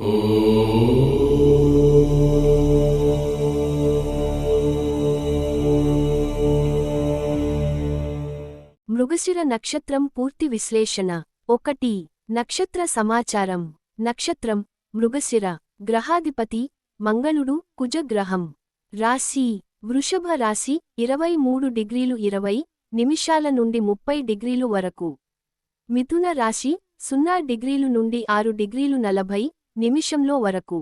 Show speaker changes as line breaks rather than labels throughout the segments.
మృగశిర నక్షత్రం పూర్తి విశ్లేషణ. ఒకటి. నక్షత్ర సమాచారం. నక్షత్రం మృగశిర గ్రహాధిపతి మంగళుడు కుజగ్రహం. రాశి. వృషభ రాశి ఇరవై మూడు డిగ్రీలు ఇరవై నిమిషాల నుండి ముప్పై డిగ్రీలు వరకు. మిథున రాశి సున్నా డిగ్రీలు నుండి ఆరు డిగ్రీలు నలభై నిమిషంలో వరకు.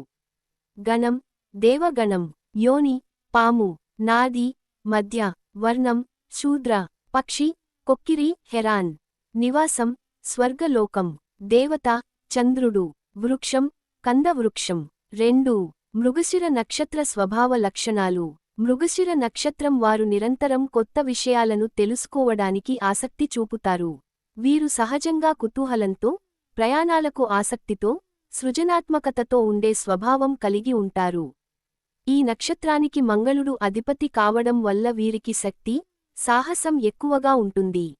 గణం దేవగణం యోని పాము నాది మధ్య వర్ణం శూద్ర పక్షి కొక్కిరి హెరాన్. నివాసం స్వర్గలోకం దేవత చంద్రుడు వృక్షం కందవృక్షం. రెండు మృగశిర నక్షత్ర స్వభావ లక్షణాలు. మృగశిర నక్షత్రం వారు నిరంతరం కొత్త విషయాలను తెలుసుకోవడానికి ఆసక్తి చూపుతారు. వీరు సహజంగా కుతూహలంతో ప్రయాణాలకు ఆసక్తితో సృజనాత్మకతతో ఉండే స్వభావం కలిగి ఉంటారు. ఈ నక్షత్రానికి మంగళుడు అధిపతి కావడం వల్ల వీరికి శక్తి సాహసం ఎక్కువగా ఉంటుంది.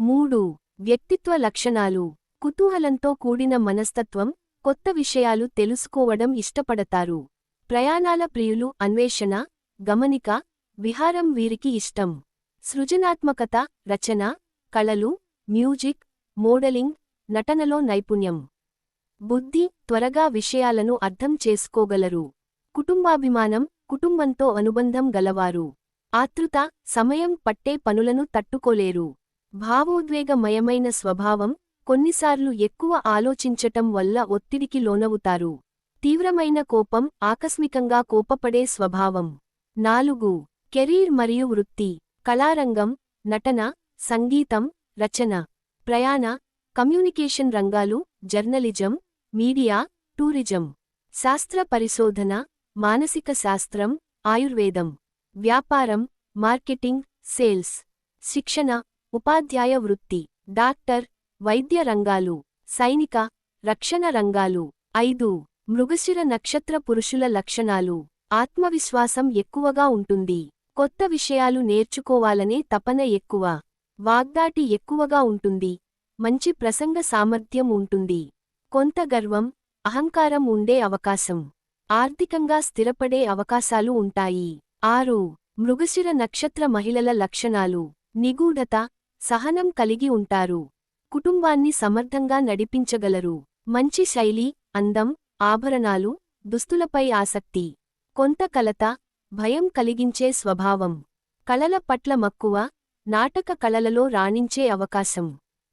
మూడు. వ్యక్తిత్వ లక్షణాలు. కుతూహలంతో కూడిన మనస్తత్వం కొత్త విషయాలు తెలుసుకోవడం ఇష్టపడతారు. ప్రయాణాల ప్రియులు అన్వేషణ గమనిక విహారం వీరికి ఇష్టం. సృజనాత్మకత రచన కళలు మ్యూజిక్ మోడలింగ్ నటనలో నైపుణ్యం. బుద్ధి త్వరగా విషయాలను అర్థం చేసుకోగలరు. కుటుంబాభిమానం కుటుంబంతో అనుబంధం గలవారు. ఆతృత సమయం పట్టే పనులను తట్టుకోలేరు. భావోద్వేగమయమైన స్వభావం కొన్నిసార్లు ఎక్కువ ఆలోచించటం వల్ల ఒత్తిడికి లోనవుతారు. తీవ్రమైన కోపం ఆకస్మికంగా కోపపడే స్వభావం. నాలుగు కెరీర్ మరియు వృత్తి. కళారంగం నటన సంగీతం రచన. ప్రయాణ కమ్యూనికేషన్ రంగాలు జర్నలిజం మీడియా టూరిజం శాస్త్ర పరిశోధన మానసిక శాస్త్రం ఆయుర్వేదం వ్యాపారం మార్కెటింగ్ సేల్స్ శిక్షణ ఉపాధ్యాయ వృత్తి డాక్టర్ వైద్య రంగాలు సైనిక రక్షణ రంగాలు. ఐదు మృగశిర నక్షత్ర పురుషుల లక్షణాలు. ఆత్మవిశ్వాసం ఎక్కువగా ఉంటుంది. కొత్త విషయాలు నేర్చుకోవాలనే తపన ఎక్కువ. వాగ్దాటి ఎక్కువగా ఉంటుంది. మంచి ప్రసంగ సామర్థ్యం ఉంటుంది. కొంత గర్వం అహంకారం ఉండే అవకాశం. ఆర్థికంగా స్థిరపడే అవకాశాలు ఉంటాయి. ఆరు మృగశిర నక్షత్ర మహిళల లక్షణాలు. నిగూఢత సహనం కలిగి ఉంటారు. కుటుంబాన్ని సమర్థంగా నడిపించగలరు. మంచి శైలి అందం ఆభరణాలు దుస్తులపై ఆసక్తి. కొంత కలత భయం కలిగించే స్వభావం. కళల పట్ల మక్కువ నాటక కళలలో రాణించే అవకాశం.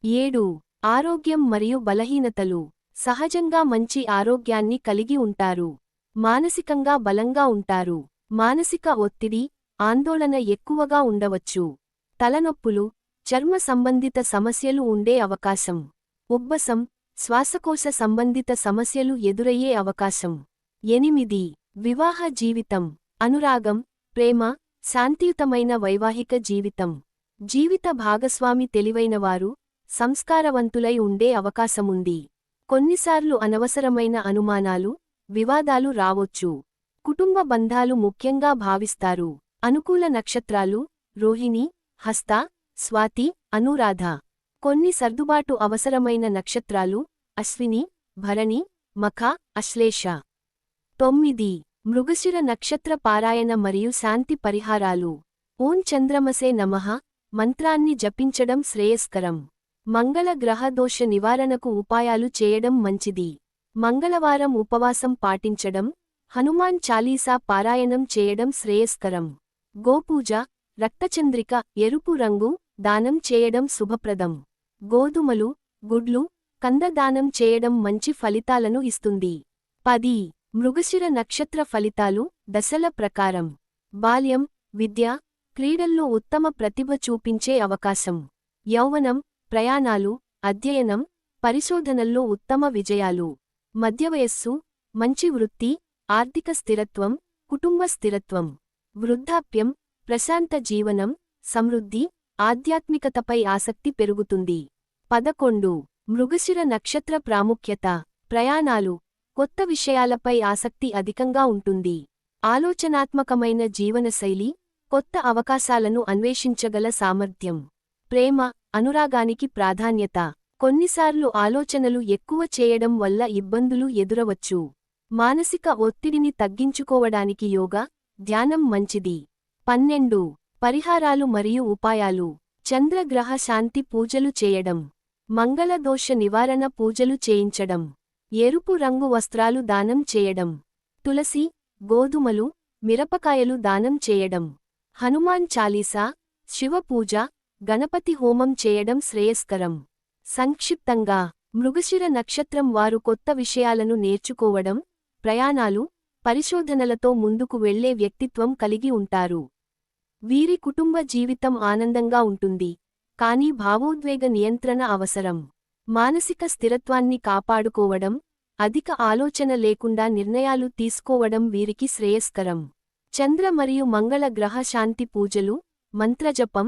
ఏడు ఆరోగ్యం మరియు బలహీనతలు. సహజంగా మంచి ఆరోగ్యాన్ని కలిగి ఉంటారు. మానసికంగా బలంగా ఉంటారు. మానసిక ఒత్తిడి ఆందోళన ఎక్కువగా ఉండవచ్చు. తలనొప్పులు చర్మ సంబంధిత సమస్యలు ఉండే అవకాశం. ఉబ్బసం శ్వాసకోశ సంబంధిత సమస్యలు ఎదురయ్యే అవకాశం. ఎనిమిది. వివాహ జీవితం. అనురాగం ప్రేమ శాంతియుతమైన వైవాహిక జీవితం. జీవిత భాగస్వామి తెలివైనవారు సంస్కారవంతులై ఉండే అవకాశముంది. కొన్నిసార్లు అనవసరమైన అనుమానాలు వివాదాలు రావొచ్చు. కుటుంబ బంధాలు ముఖ్యంగా భావిస్తారు. అనుకూల నక్షత్రాలు రోహిణి హస్త స్వాతి అనురాధ. కొన్ని సర్దుబాటు అవసరమైన నక్షత్రాలు అశ్విని భరణి మఖ అశ్లేష. తొమ్మిది. మృగశిర నక్షత్ర పారాయణ మరియు శాంతి పరిహారాలు. ఓం చంద్రమసే నమః. మంత్రాన్ని జపించడం శ్రేయస్కరం. మంగళ గ్రహదోష నివారణకు ఉపాయాలు చేయడం మంచిది. మంగళవారం ఉపవాసం పాటించడం హనుమాన్ చాలీసా పారాయణం చేయడం శ్రేయస్కరం. గోపూజ రక్తచంద్రిక ఎరుపు రంగు దానం చేయడం శుభప్రదం. గోధుమలు గుడ్లు కందదానం చేయడం మంచి ఫలితాలను ఇస్తుంది. పది మృగశిర నక్షత్ర ఫలితాలు దశల ప్రకారం. బాల్యం విద్య క్రీడల్లో ఉత్తమ ప్రతిభ చూపించే అవకాశం. యౌవనం ప్రయాణాలు అధ్యయనం పరిశోధనల్లో ఉత్తమ విజయాలు. మధ్యవయస్సు మంచి వృత్తి ఆర్థిక స్థిరత్వం కుటుంబ స్థిరత్వం. వృద్ధాప్యం ప్రశాంత జీవనం సమృద్ధి ఆధ్యాత్మికతపై ఆసక్తి పెరుగుతుంది. పదకొండు. మృగశిర నక్షత్ర ప్రాముఖ్యత. ప్రయాణాలు కొత్త విషయాలపై ఆసక్తి అధికంగా ఉంటుంది. ఆలోచనాత్మకమైన జీవనశైలి కొత్త అవకాశాలను అన్వేషించగల సామర్థ్యం. ప్రేమ అనురాగానికి ప్రాధాన్యత. కొన్నిసార్లు ఆలోచనలు ఎక్కువ చేయడం వల్ల ఇబ్బందులు ఎదురవచ్చు. మానసిక ఒత్తిడిని తగ్గించుకోవడానికి యోగా ధ్యానం మంచిది. పన్నెండు. పరిహారాలు మరియు ఉపాయాలు. చంద్రగ్రహ శాంతి పూజలు చేయడం. మంగళదోష నివారణ పూజలు చేయించడం. ఎరుపు రంగు వస్త్రాలు దానం చేయడం. తులసి గోధుమలు మిరపకాయలు దానం చేయడం. హనుమాన్ చాలీసా శివపూజ గణపతి హోమం చేయడం శ్రేయస్కరం. సంక్షిప్తంగా మృగశిర నక్షత్రం వారు కొత్త విషయాలను నేర్చుకోవడం ప్రయాణాలు పరిశోధనలతో ముందుకు వెళ్ళే వ్యక్తిత్వం కలిగి ఉంటారు. వీరి కుటుంబ జీవితం ఆనందంగా ఉంటుంది. కానీ భావోద్వేగ నియంత్రణ అవసరం. మానసిక స్థిరత్వాన్ని కాపాడుకోవడం అధిక ఆలోచన లేకుండా నిర్ణయాలు తీసుకోవడం వీరికి శ్రేయస్కరం. చంద్ర మరియు మంగళ గ్రహ శాంతి పూజలు మంత్రజపం